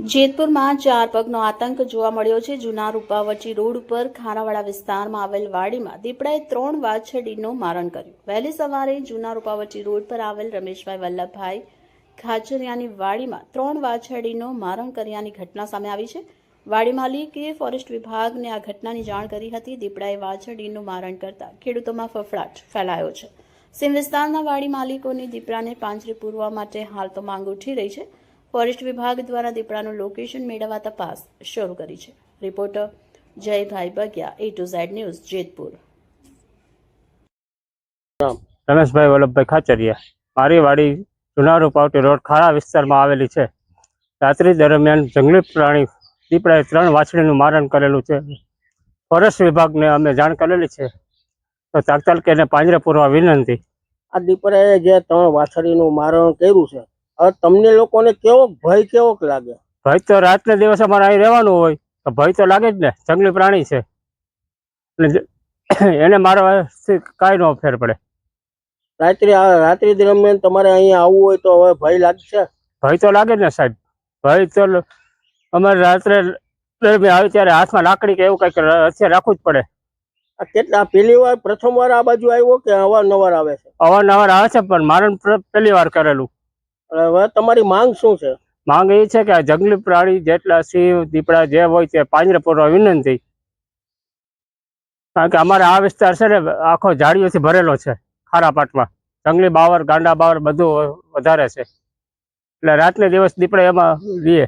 જેતપુરમાં ચાર પગનો આતંક જોવા મળ્યો છે. જૂના રૂપાવચી રોડ ઉપર ખાનાવાડા વિસ્તારમાં આવેલ વાડીમાં દીપડાએ ત્રણ વાછરડીનું મારણ કર્યું. વહેલી સવારે જૂના રૂપાવચી રોડ પર આવેલ રમેશભાઈ વલ્લભભાઈ ખાચરિયાની વાડીમાં ત્રણ વાછરડીનું મારણ કર્યાની ઘટના સામે આવી છે. વાડી માલિકે ફોરેસ્ટ વિભાગને આ ઘટનાની જાણ કરી હતી. દીપડાએ વાછરડીનું મારણ કરતા ખેડૂતોમાં ફફડાટ ફેલાયો છે. સીમ વિસ્તારના વાડી માલિકોની દીપડાને પાંજરે પૂરવા માટે હાલ તો માંગ ઉઠી રહી છે. ફોરેસ્ટ વિભાગ દ્વારા દીપડાનું લોકેશન મેળવવા તપાસ શરૂ કરી છે. Reporter Jaybhai Bagiya A to Z news Jetpur. Rameshbhai Vallabhbhai Khachariya મારી વાડી જુનારૂ પાવટી રોડ ખારા વિસ્તારમાં આવેલી છે. રાત્રિ દરમિયાન જંગલી પ્રાણી દીપડાએ ત્રણ વાછડીનું મારણ કરેલું છે. ફોરેસ્ટ વિભાગને અમે જાણ કરેલી છે. તો તાત્કાલિક એને પાંજરે પૂરવા વિનંતી. આ દીપડાએ જે ત્રણ વાછડીનું મારણ કર્યું છે હવે તમને લોકોને કેવો ભય કેવોક લાગે? ભય તો રાતને દિવસે અમારે અહીં રહેવાનું હોય તો ભય તો લાગે જ ને જંગલી પ્રાણી છે. એને મારવાથી કાંઈ ન ફેર પડે. રાત્રે રાત્રિ દરમિયાન તમારે અહીંયા આવવું હોય તો હવે ભય લાગશે? ભય તો લાગે જ ને સાહેબ. ભય તો અમારે રાત્રે દરમિયાન આવે ત્યારે હાથમાં લાકડી કે એવું કંઈક અત્યારે રાખવું જ પડે. આ કેટલા પહેલી વાર પ્રથમ વાર આ બાજુ આવ્યો કે અવારનવાર આવે છે? અવારનવાર આવે છે પણ મારણ પ્ર- પહેલી વાર કરેલું. હવે તમારી માંગ શું છે? માંગ એ છે કે આ જંગલી પ્રાણી જેટલા સિંહ દીપડા જે હોય તે પાંજરે વિનંતી. કારણ કે અમારે આ વિસ્તાર છે ને, આખો ઝાડીઓથી ભરેલો છે, ખારા પાટમાં. જંગલી બાવર, ગાંડા બાવર બધું વધારે છે. એટલે રાતને દિવસ દીપડા એમાં રહીએ